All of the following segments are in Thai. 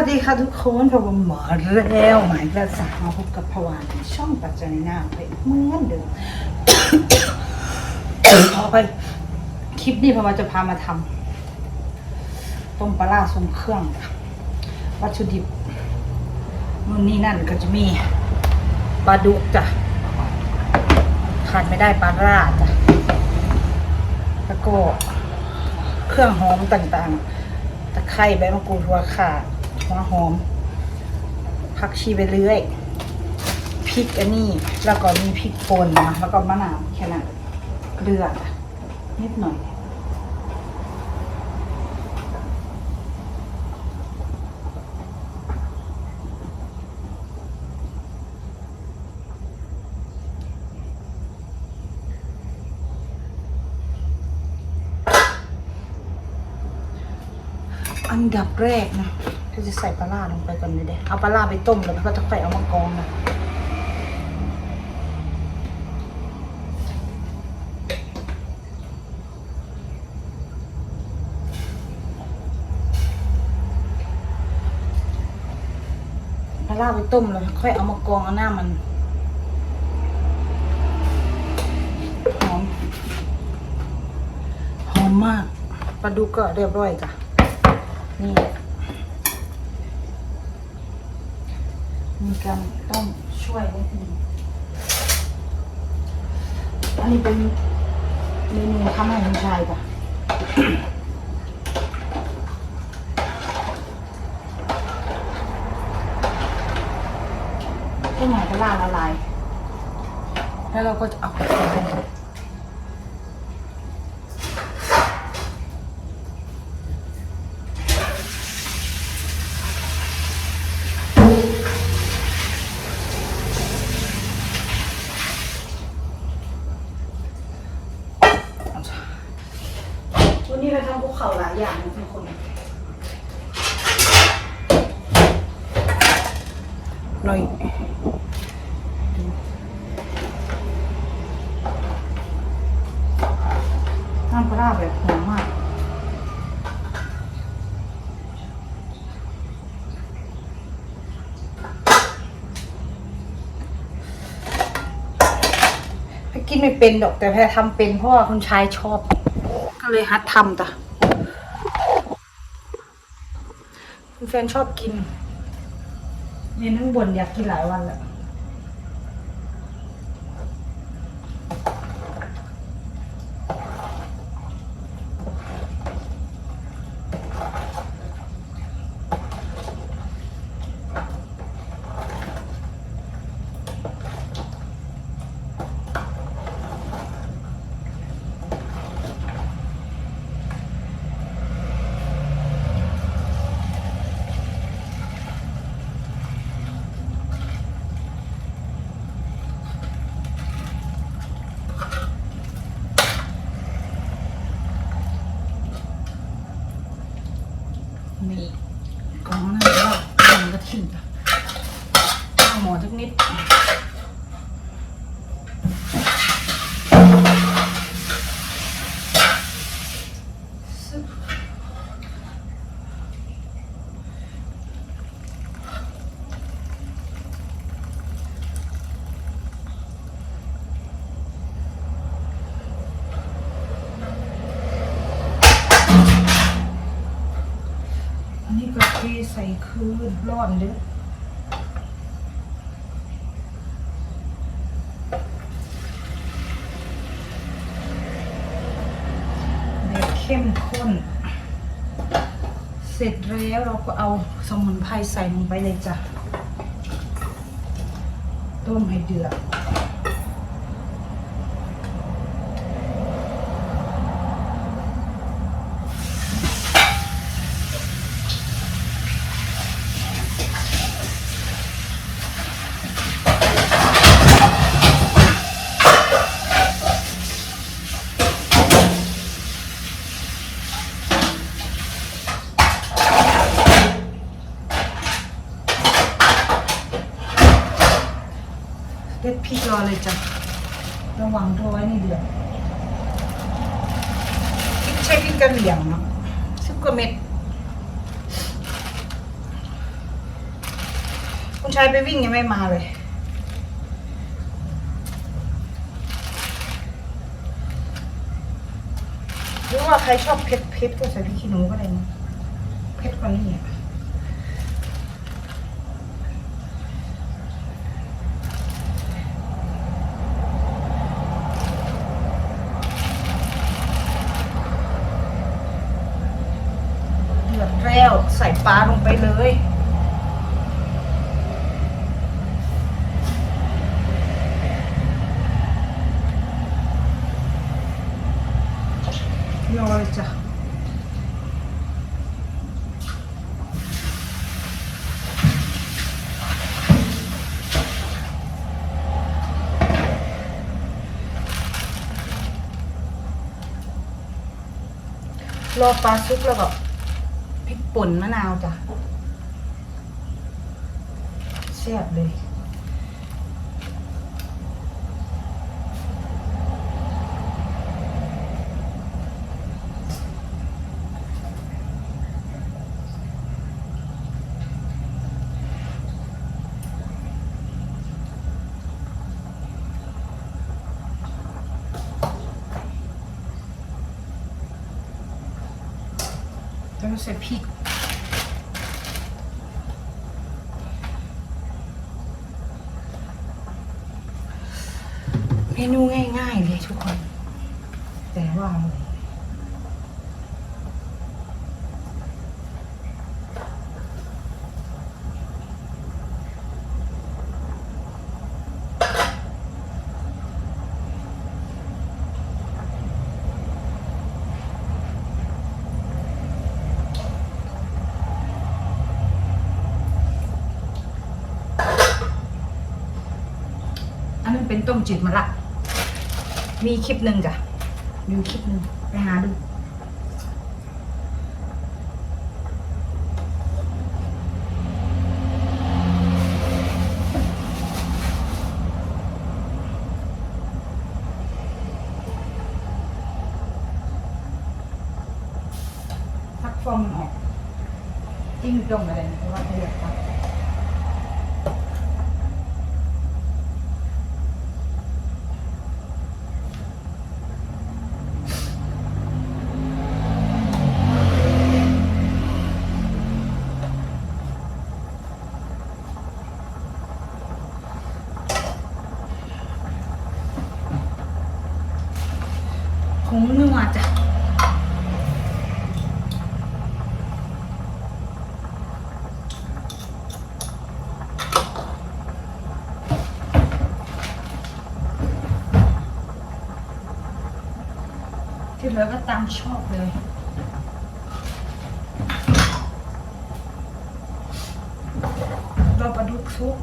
วัสดีค่ะทุกคนพบกับหมอแล้วหมายกระสามาพบกับพวานในช่องปัจจัยหน้าไปเหมือนเดิมขอไปคลิปนี้พวาจะพามาทำต้มปลาร้าทรงเครื่อง วัตถุดิบนู่นนี่นั่นก็จะมีปลาดุกจ้ะขาดไม่ได้ปลาร้าจ้ะแล้วก็เครื่องหอมต่างๆ ตะไคร้ใบมะกรูดหัวข่า หัวหอมผักชีไปเรื่อยพริกอันนี้ แล้วก็มีพริกป่นนะแล้วก็มะนาวแค่นั้นเกลือนิดหน่อยอันดับแรกนะ ก็จะใส่ปลาร้าลงไปก่อนเลยเด้เอาปลาร้าไปต้มแล้วก็จะค่เอามากรองนะปลาร้าไปต้มแล้วค่อยเอามากรองเอาหน้ามันหอมหอมมากปลาดุกก็เรียบร้อยจ้ะนี่ มีการต้องช่วยนิดนึงอันนี้เป็นเมนูทำให้คุณชายค่ะก็หมายก็ล่าละลาย แล้วเราก็จะเอาไปใส่ลงไป วันนี้ เราทำภูเขาหลายอย่างนะทุกคนหน่อยน้ำปลาร้าแบบหอมมากแพรกินไม่เป็นดอกแต่แพรทำเป็นเพราะว่าคุณชายชอบ ก็เลยฮัดทำจ้ะคุณ แฟนชอบกินเย็นทั้งบนอยากกินหลายวันแล้ว นี่กองนั่นแล้วมันก็ทิ้งจ้ะเอาหมอสักนิด ซึบอันนี้ก็เทใส่คืนร้อนเด้อเข้มข้น เสร็จแล้วเราก็เอาสมุนไพรใส่ลงไปเลยจ้ะ ต้มให้เดือด ด็ดพริกรอเลยจ้ะ ระวังโทรไว้ในเดือดพริกใช้พริกกระเหลี่ยงเนาะสิบกว่าเม็ดคุณชายไปวิ่งยังไม่มาเลยหรือว่าใครชอบเผ็ดเผ็ดก็ใส่พริกขี้หนูก็ได้นะเผ็ดกว่านี้อะ เดือดแล้วใส่ปลาลงไปเลยรอยจ้ะรอปลาซุปแล้วก็ ป่นมะนาวจ้ะแซ่บเลยแล้วก็ใส่พริก เมนูง่ายๆเลยทุกคน แต่ว่าอันนั้นเป็นต้มจืดมะระ มีคลิปหนึ่งจ้ะมีคลิปหนึ่งไปหาดูพักฟองออกจิ้มตรงอะไรนะเพราะว่าเขาอยากตัด ผงนัวจ้ะ ที่เลือก็ตามชอบเลยเรอปลาดุกซุป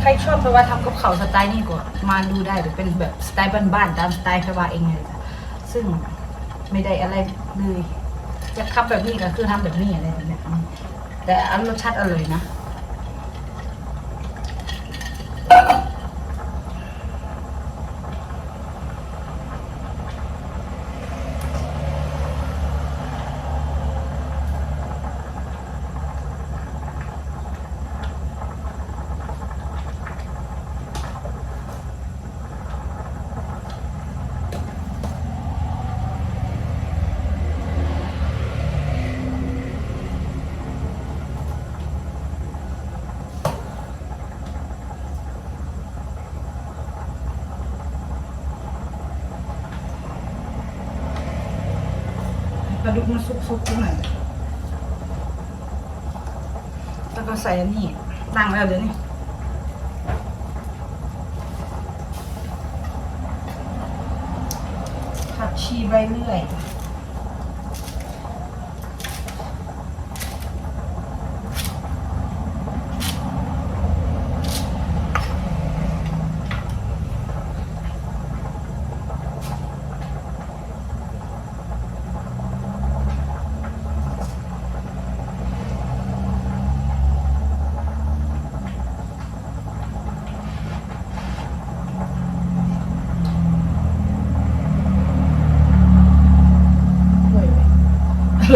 ใครชอบไปว่าทำกับเขาสไตล์นี่ก็มาดูได้หรือเป็นแบบสไตล์บ้านๆตามสไตล์แค่ว่าเองเลยซึ่งไม่ได้อะไรเลย จะคับแบบนี้ก็คือทำแบบนี้อะไรแบบนี้แต่อันรสชาติอร่อยนะ ปลาดุกมันซุกๆตรงไหนอยแล้วก็ใส่อันนี้ตั้งแล้วเดี๋ยวนี้ผักชีใบเลื่อย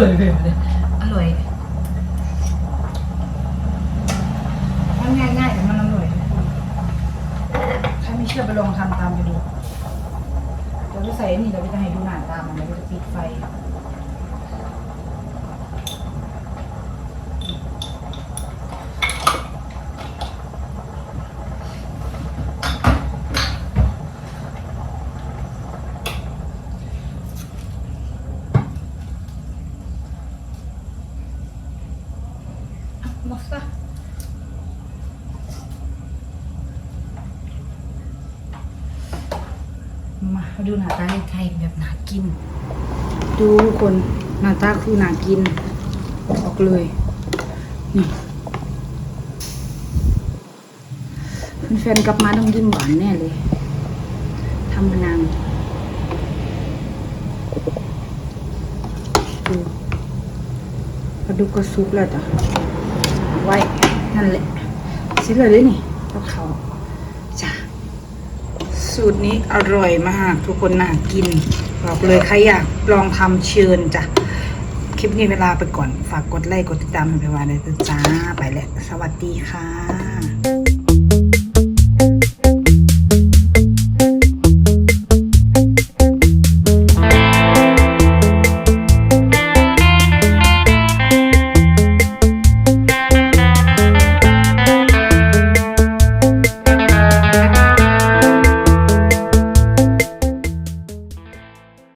ร่อยเลยอร่อยมันง่ายๆแต่มันอร่อยทุกคนใครไม่เชื่อไปลองทำตามไปดูเดี๋ยวจะใส่อันนี่เราจะให้ดูหน้าตามันเราจะปิดไฟ มอสซา มาดูหน้าตาไทยแบบน่ากิน ดูคนหน้าตาคือน่ากินออกเลย นี่แฟนๆกลับมาต้องยิ้มหวานแน่เลยทำมานานดูปลาดุกก็ซุกแล้วจ้ะไว้ นั่นแหละสิเลยเลยนี่กับเขา สูตรนี้อร่อยมากทุกคนน่ากิน บอกเลยใครอยากลองทำเชิญจ้ะ คลิปนี้เวลาไปก่อน ฝากกดไลค์กดติดตามให้ไปว่าเลยจ้า ไปแล้ว สวัสดีค่ะ